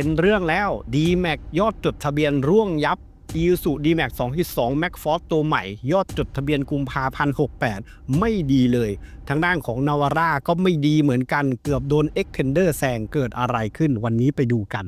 เป็นเรื่องแล้ว d m a x ยอดจดทะเบียนร่วงยับ i s u d m a x 2.2 Max Force ตัวใหม่ ยอดจดทะเบียนกุมภาพันธ์68 ไม่ดีเลย ทางด้านของนาวาร่าก็ไม่ดีเหมือนกัน เกือบโดน Extender แซงเกิดอะไรขึ้นวันนี้ไปดูกัน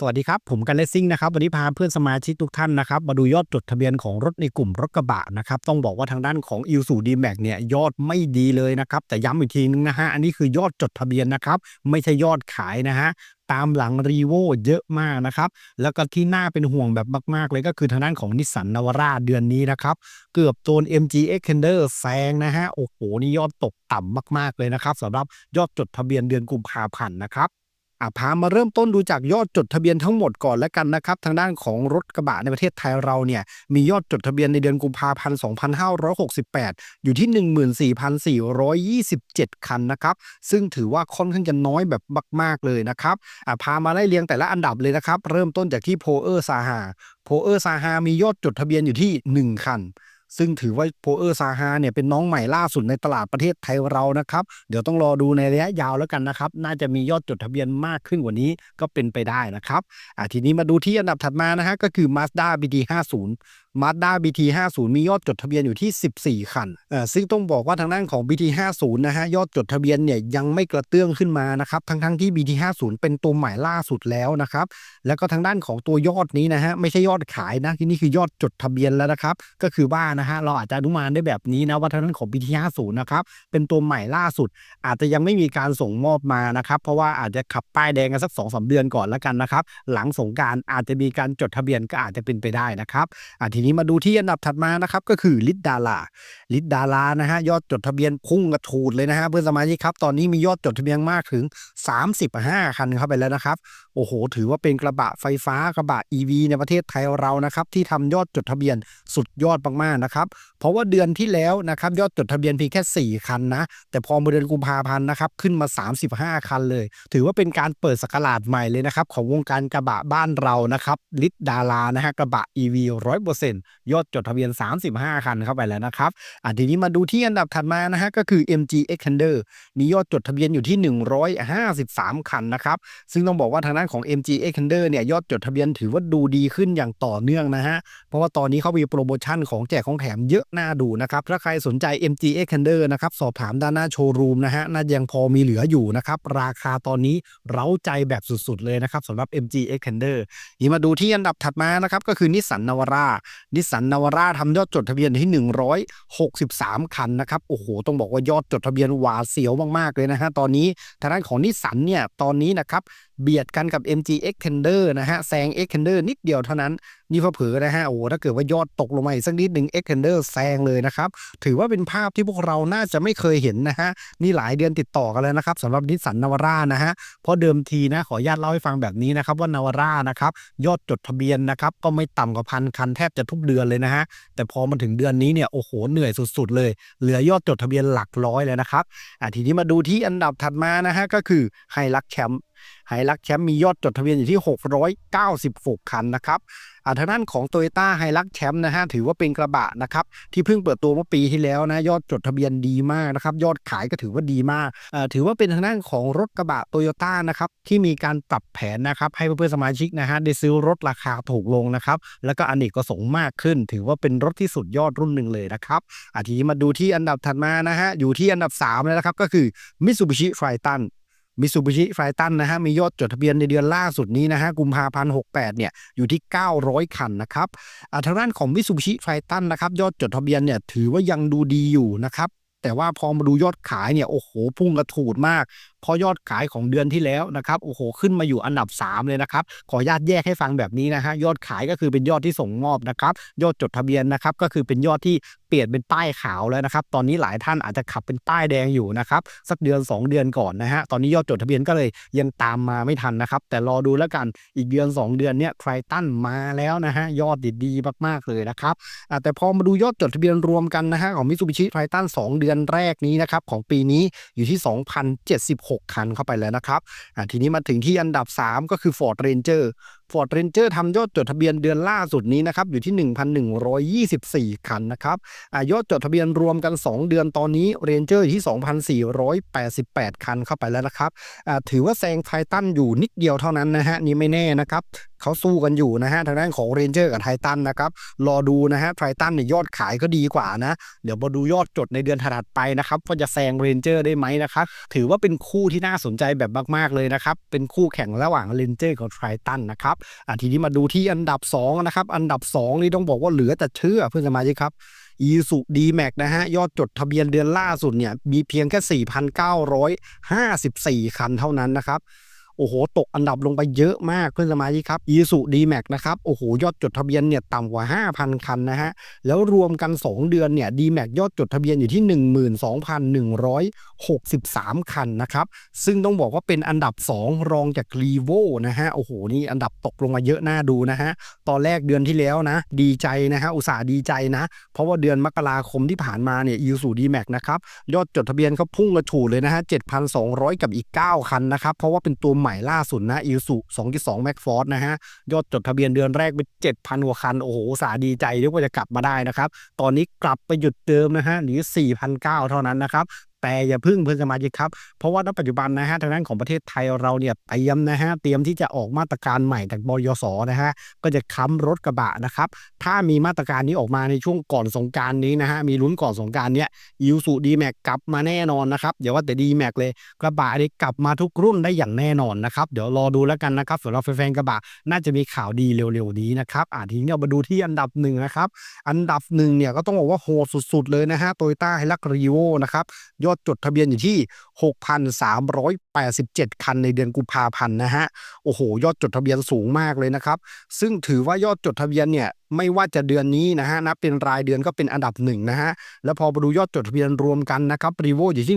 สวัสดีครับ ผมกันเลสซิ่งนะครับ วันนี้พาเพื่อนสมาชิกทุกท่านนะครับ มาดูยอดจดทะเบียนของรถในกลุ่มรถกระบะนะครับ ต้องบอกว่าทางด้านของ i ิ s u d m a x เนี่ยยอดไม่ดีเลยนะครับ แต่ย้ำอีกทีนึงนะฮะ อันนี้คือยอดจดทะเบียนนะครับ ไม่ใช่ยอดขายนะฮะตามหลังรีโวเยอะมากนะครับ แล้วก็ที่น่าเป็นห่วงแบบมากๆ เลยก็คือทางด้านของนิสสันนาวาร่าเดือนนี้นะครับ เกือบโดน MG Extender แซงนะฮะ โอ้โห นี่ยอดตกต่ำมากๆเลยนะครับสำหรับยอดจดทะเบียนเดือนกุมภาพันธ์นะครับ อะพามาเริ่มต้นดูจากยอดจดทะเบียนทั้งหมดก่อนแล้วกันนะครับ ทางด้านของรถกระบะในประเทศไทยเราเนี่ยมียอดจดทะเบียนในเดือนกุมภาพันธ์ 2568 อยู่ที่ 14,427 คันนะครับ ซึ่งถือว่าค่อนข้างจะน้อยแบบมาก ๆ เลยนะครับอะพามาไล่เรียงแต่ละอันดับเลยนะครับ เริ่มต้นจากที่โพเออร์ซาฮาโพเออร์ซาฮามียอดจดทะเบียนอยู่ที่ 1 คัน ซึ่งถือว่าโพเออร์ซาฮาเนี่ยเป็นน้องใหม่ล่าสุดในตลาดประเทศไทยเรานะครับ เดี๋ยวต้องรอดูในระยะยาวแล้วกันนะครับ น่าจะมียอดจดทะเบียนมากขึ้นกว่านี้ก็เป็นไปได้นะครับอะทีนี้มาดูที่อันดับถัดมานะฮะก็คือ Mazda BT50 Mazda BT50 มียอดจดทะเบียนอยู่ที่ 14 คันเอ่อซึ่งต้องบอกว่าทางด้านของ BT50 นะฮะยอดจดทะเบียนเนี่ยยังไม่กระเตื้องขึ้นมานะครับทั้งๆที่ BT50 เป็นตัวใหม่ล่าสุดแล้วนะครับแล้วก็ทางด้านของตัวยอดนี้นะฮะไม่ใช่ยอดขายนะที่นี่คือยอดจดทะเบียนแล้วนะครับก็คือว่านะฮะเราอาจจะอนุมานได้แบบนี้นะว่าทางด้านของ BT50 นะครับเป็นตัวใหม่ล่าสุด อาจจะยังไม่มีการส่งมอบมานะครับเพราะว่าอาจจะขับป้ายแดงกันสัก2อสเดือนก่อนแล้วกันนะครับหลังสงการอาจจะมีการจดทะเบียนก็อาจจะเป็นไปได้นะครับอะทีนี้มาดูที่อันดับถัดมานะครับก็คือลิดดาราลิดดารานะฮะยอดจดทะเบียนพุ่งกระทูดเลยนะฮะเพื่อนสมาชิกครับ ตอนนี้มียอดจดทะเบียนมากถึง 35 คันเข้าไปแล้วนะครับ โอ้โห ถือว่าเป็นกระบะไฟฟ้ากระบะ EV ในประเทศไทยเรานะครับที่ทำยอดจดทะเบียนสุดยอดมากๆนะครับเพราะว่าเดือนที่แล้วนะครับยอดจดทะเบียนเพียงแค่ 4 คันนะ แต่พอมาเดือนกุมภาพันธ์นะครับขึ้นมา 35 คันเลย ถือว่าเป็นการเปิดสกราชใหม่เลยนะครับของวงการกระบะบ้านเรานะครับลิตดารานะฮะกระบะ EV 100%ยอดจดทะเบียน 35 คันเข้าไปแล้วนะครับอะทีนี้มาดูที่อันดับถัดมานะฮะก็คือ MG Extender มียอดจดทะเบียนอยู่ที่ 153 คันนะครับซึ่งต้องบอกว่าทางด้านของ MG Extender เนี่ยยอดจดทะเบียนถือว่าดูดีขึ้นอย่างต่อเนื่องนะฮะเพราะว่าตอนนี้เขามีโปรโมชั่นของแจกของแถมเยอะน่าดูนะครับถ้าใครสนใจ MG Extender นะครับสอบถามด้านหน้าโชว์รูมนะฮะน่าจะยังพอมีเหลืออยู่นะครับราคาตอนนี้เร้าใจแบบสุดๆเลยนะครับสำหรับ MG Extender นี่มาดูที่อันดับถัดมานะครับก็คือนิสสันนาวาร่านิสสันนาวาร่าทำยอดจดทะเบียนที่ 163 คันนะครับ โอ้โห ต้องบอกว่ายอดจดทะเบียนหวาเสียวมากๆเลยนะฮะ ตอนนี้ทางด้านของนิสสันเนี่ย ตอนนี้นะครับเบียดกันกับ MG Xtender นะฮะแซง Xtender นิดเดียวเท่านั้น นี่เผลอนะฮะโอ้ถ้าเกิดว่ายอดตกลงมาอีกสักนิดหนึ่ง Xtender แซงเลยนะครับ ถือว่าเป็นภาพที่พวกเราน่าจะไม่เคยเห็นนะฮะ นี่หลายเดือนติดต่อกันแล้วนะครับสำหรับนิสสันนาวาร่านะฮะ เพราะเดิมทีนะขออนุญาตเล่าให้ฟังแบบนี้นะครับว่านาวาร่านะครับยอดจดทะเบียนนะครับก็ไม่ต่ำกว่าพันคันแทบจะทุกเดือนเลยนะฮะแต่พอมาถึงเดือนนี้เนี่ยโอ้โหเหนื่อยสุด ๆ เลย เหลือยอดจดทะเบียนหลักร้อยเลยนะครับอะทีนี้มาดูที่อันดับถัดมานะฮะก็คือไฮลักแชมป์ ไฮลักแชมป์มียอดจดทะเบียนอยู่ที่ 696 คันนะครับอ่าทางด้านของ t o y ยต้าไฮลักแชมป์นะฮะถือว่าเป็นกระบะนะครับที่เพิ่งเปิดตัวเมื่อปีที่แล้วนะยอดจดทะเบียนดีมากนะครับยอดขายก็ถือว่าดีมากอ่าถือว่าเป็นทางด้านของรถกระบะโตโยต้านะครับที่มีการปรับแผนนะครับให้เพื่อนสมาชิกนะฮะได้ซื้อรถราคาถูกลงนะครับแล้วก็อเนกประสงค์มากขึ้น ถือว่าเป็นรถที่สุดยอดรุ่นหนึ่งเลยนะครับอาทีนี้มาดูที่อันดับถัดมานะฮะอยู่ที่อันดับ3แล้วนะครับก็คือ Mitsubishi Triton มิสูบิชิไฟตันนะฮะมียอดจดทะเบียนในเดือนล่าสุดนี้นะฮะกุมภาพันธ์68เนี่ยอยู่ที่ 900 คันนะครับอ่าทางด้านของมิสูบิชิไฟตันนะครับยอดจดทะเบียนเนี่ยถือว่ายังดูดีอยู่นะครับแต่ว่าพอมาดูยอดขายเนี่ยโอ้โหพุ่งกระถูดมาก เพราะยอดขายของเดือนที่แล้วนะครับโอ้โหขึ้นมาอยู่อันดับ 3 เลยนะครับขออนุญาตแยกให้ฟังแบบนี้นะฮะยอดขายก็คือเป็นยอดที่ส่งมอบนะครับยอดจดทะเบียนนะครับก็คือเป็นยอดที่เปลี่ยนเป็นป้ายขาวแล้วนะครับ ตอนนี้หลายท่านอาจจะขับเป็นป้ายแดงอยู่นะครับ สักเดือน 2 เดือนก่อนนะฮะ ตอนนี้ยอดจดทะเบียนก็เลยยังตามมาไม่ทันนะครับ แต่รอดูแล้วกันอีกเดือน 2 เดือนเนี้ยไทตันมาแล้วนะฮะ ยอดดีๆมากๆเลยนะครับ แต่พอมาดูยอดจดทะเบียนรวมกันนะฮะของมิตซูบิชิไททัน2 เดือนแรกนี้นะครับของปีนี้อยู่ที่ 2,076 6 คันเข้าไปแล้วนะครับทีนี้มาถึงที่อันดับ 3 ก็คือ Ford Ranger Ford Ranger ทำยอดจดทะเบียนเดือนล่าสุดนี้นะครับอยู่ที่ 1,124 คันนะครับอยอดจดทะเบียนรวมกัน 2 เดือนตอนนี้ Ranger อยู่ที่ 2,488 คันเข้าไปแล้วนะครับถือว่าแซงไททันอยู่นิดเดียวเท่านั้นนะฮะนี่ไม่แน่นะครับเขาสู้กันอยู่นะฮะทางด้านของ Ranger กับไททันนะครับรอดูนะฮะไททันเนี่ยยอดขายก็ดีกว่านะ เดี๋ยวมาดูยอดจดในเดือนถัดไปนะครับว่าจะแซง Ranger ได้ไหมนะครับถือว่าเป็นคู่ที่น่าสนใจแบบมาก ๆเลยนะครับเป็นคู่แข่งระหว่าง Ranger กับไททันนะครับอะทีนี้มาดูที่อันดับ2นะครับอันดับ 2 นี่ต้องบอกว่าเหลือแต่เชื่อเพื่อนสมาชิกครับอีสุดีแม็กนะฮะ ยอดจดทะเบียนเดือนล่าสุดเนี่ย มีเพียงแค่ 4,954 คันเท่านั้นนะครับ โอ้โห ตกอันดับลงไปเยอะมากเพื่อนสมาชิกครับอีสุดีแม็กนะครับโอ้โห ยอดจดทะเบียนเนี่ยต่ำกว่า 5,000 คันนะฮะ แล้วรวมกัน 2 เดือนเนี่ยดีแม็กยอดจดทะเบียนอยู่ที่ 12,163 คันนะครับ ซึ่งต้องบอกว่าเป็นอันดับ 2 รองจากรีโวนะฮะโอ้โห นี่อันดับตกลงมาเยอะน่าดูนะฮะ ตอนแรกเดือนที่แล้วนะ ดีใจนะฮะอุตส่าห์ดีใจนะ เพราะว่าเดือนมกราคมที่ผ่านมาเนี่ยอีสุดีแม็กนะครับยอดจดทะเบียนเขาพุ่งกระฉูดเลยนะฮะ7,200 กับอีก 9 คันนะครับเพราะว่าเป็นตัวใหม่ล่าสุดนะอีสุ2.2แม็กฟอร์นะฮะ ยอดจดทะเบียนเดือนแรกเป็น7,000 กว่าคัน โอ้โห สาดีใจที่ว่าจะกลับมาได้นะครับ ตอนนี้กลับไปหยุดเดิมนะฮะหรือ 4,900 เท่านั้นนะครับ แต่อย่าพึ่งเพื่อนสมาชิกครับ เพราะว่าณปัจจุบันนะฮะทางด้านของประเทศไทยเราเนี่ยเตรียมนะฮะเตรียมที่จะออกมาตรการใหม่จากบยสนะฮะก็จะค้ำรถกระบะนะครับถ้ามีมาตรการนี้ออกมาในช่วงก่อนสงการนี้นะฮะมีลุ้นก่อนสงการเนี้ยยูสุดีแม็กกลับมาแน่นอนนะครับเดี๋ยวว่าแต่ดีแม็กเลยกระบะนี่กลับมาทุกรุ่นได้อย่างแน่นอนนะครับเดี๋ยวรอดูแล้วกันนะครับสำหรับแฟนๆกระบะน่าจะมีข่าวดีเร็วๆนี้นะครับอ่าทีนี้เรามาดูที่อันดับหนึ่งนะครับอันดับหนึ่งเนี่ยก็ต้องบอกว่าโหดสุดๆเลยนะฮะโตโยต้าไฮรักรีโวนะครับยอดจดทะเบียนอยู่ที่ 6,387 คันในเดือนกุมภาพันธ์นะฮะ โอ้โห ยอดจดทะเบียนสูงมากเลยนะครับ ซึ่งถือว่ายอดจดทะเบียนเนี่ยไม่ว่าจะเดือนนี้นะฮะนับเป็นรายเดือนก็เป็นอันดับหนึ่งนะฮะ แล้วพอมาดูยอดจดทะเบียนรวมกันนะครับรีโวอยู่ที่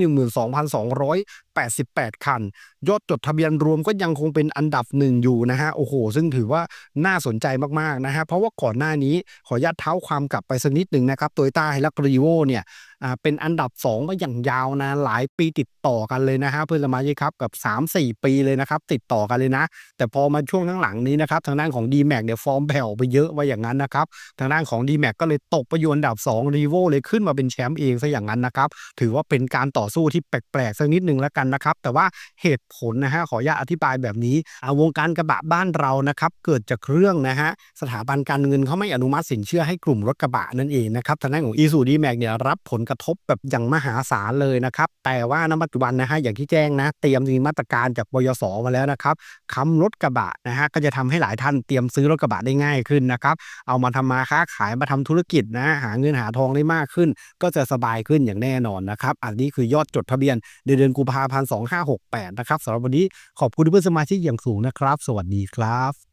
12,288 คัน ยอดจดทะเบียนรวมก็ยังคงเป็นอันดับหนึ่งอยู่นะฮะ โอ้โห ซึ่งถือว่าน่าสนใจมาก ๆ นะฮะ เพราะว่าก่อนหน้านี้ขออนุญาตเท้าความกลับไปสักนิดหนึ่งนะครับโตโยต้าไฮรักรีโวเนี่ยอ่าเป็นอันดับ 2 มาอย่างยาวนานหลายปีติดต่อกันเลยนะฮะเพื่อนสมาชิกครับกับ 3-4 ปีเลยนะครับ ติดต่อกันเลยนะ แต่พอมาช่วงข้งหลังนี้นะครับทางด้านของ d m a x เนี่ยฟอร์มแผ่วไปเยอะว่าอย่างนั้นนะครับ ทางด้านของ d m a x ก็เลยตกไปอยู่อันดับ2รีโวเลยขึ้นมาเป็นแชมป์เองซะอย่างนั้นนะครับ ถือว่าเป็นการต่อสู้ที่แปลกๆสักนิดหนึ่งแล้วกันนะครับ แต่ว่าเหตุผลนะฮะขออนุญาตอธิบายแบบนี้วงการกระบะบ้านเรานะครับเกิดจากเรื่องนะฮะสถาบันการเงินเขาไม่อนุมัติสินเชื่อให้กลุ่มรถกระบะนั่นเองนะครับทางด้านของ e ซูดีแม็กเนี่ยรับผลกระทบแบบอย่างมหาศาลเลยนะครับแต่ว่าณปัจจุบันนะฮะอย่างที่แจ้งนะเตรียมมีมาตรการจากบยสมาแล้วนะครับค้ำรถกระบะนะฮะก็จะทำให้หลายท่านเตรียมซื้อรถกระบะได้ง่ายขึ้นนะครับเอามาทำมาค้าขายมาทำธุรกิจนะ หาเงินหาทองได้มากขึ้น ก็จะสบายขึ้นอย่างแน่นอนนะครับ อันนี้คือยอดจดทะเบียนเดือนกุมภาพันธ์2568 นะครับสำหรับวันนี้ขอบคุณเพื่อนสมาชิกอย่างสูงนะครับ สวัสดีครับ